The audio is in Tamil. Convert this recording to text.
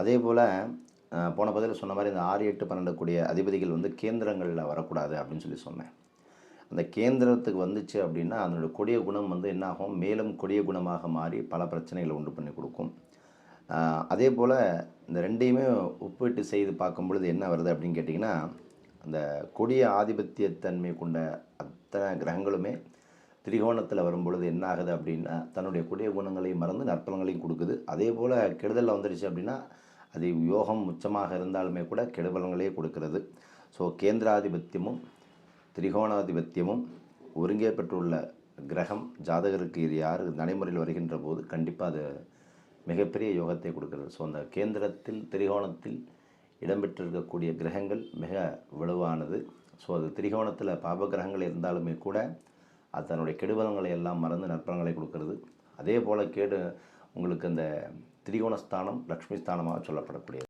அதே போல் போன பதில் சொன்ன மாதிரி இந்த ஆறு எட்டு பன்னெண்டு கூடிய அதிபதிகள் வந்து கேந்திரங்களில் வரக்கூடாது அப்படின்னு சொல்லி சொன்னேன். அந்த கேந்திரத்துக்கு வந்துச்சு அப்படின்னா அதனுடைய கொடிய குணம் வந்து என்னாகும்? மேலும் கொடிய குணமாக மாறி பல பிரச்சனைகளை உண்டு பண்ணி கொடுக்கும். அதே போல் இந்த ரெண்டையுமே ஒப்பிட்டு செய்து பார்க்கும் பொழுது என்ன வருது அப்படின்னு கேட்டிங்கன்னா அந்த கொடிய ஆதிபத்தியத்தன்மை கொண்ட அத்தனை கிரகங்களுமே திரிகோணத்தில் வரும்பொழுது என்ன ஆகுது அப்படின்னா தன்னுடைய கொடிய குணங்களையும் மறந்து நற்பலங்களையும் கொடுக்குது. அதே போல் கெடுதலில் வந்துடுச்சு அப்படின்னா அது யோகம் உச்சமாக இருந்தாலுமே கூட கெடுபலங்களே கொடுக்கிறது. ஸோ கேந்திராதிபத்தியமும் திரிகோணாதிபத்தியமும் ஒருங்கே பெற்றுள்ள கிரகம் ஜாதகருக்கு இது யார் நடைமுறையில் வருகின்ற போது கண்டிப்பாக அது மிகப்பெரிய யோகத்தை கொடுக்கிறது. ஸோ அந்த கேந்திரத்தில் திரிகோணத்தில் இடம்பெற்றிருக்கக்கூடிய கிரகங்கள் மிக வலுவானது. ஸோ அது திரிகோணத்தில் பாப கிரகங்கள் இருந்தாலுமே கூட அது தன்னுடைய கெடுபலங்களை எல்லாம் மறந்து நற்பலங்களை கொடுக்கறது. அதே போல் கேடு உங்களுக்கு அந்த திரிகோணஸ்தானம் லக்ஷ்மி ஸ்தானமாக சொல்லப்படக்கூடியது.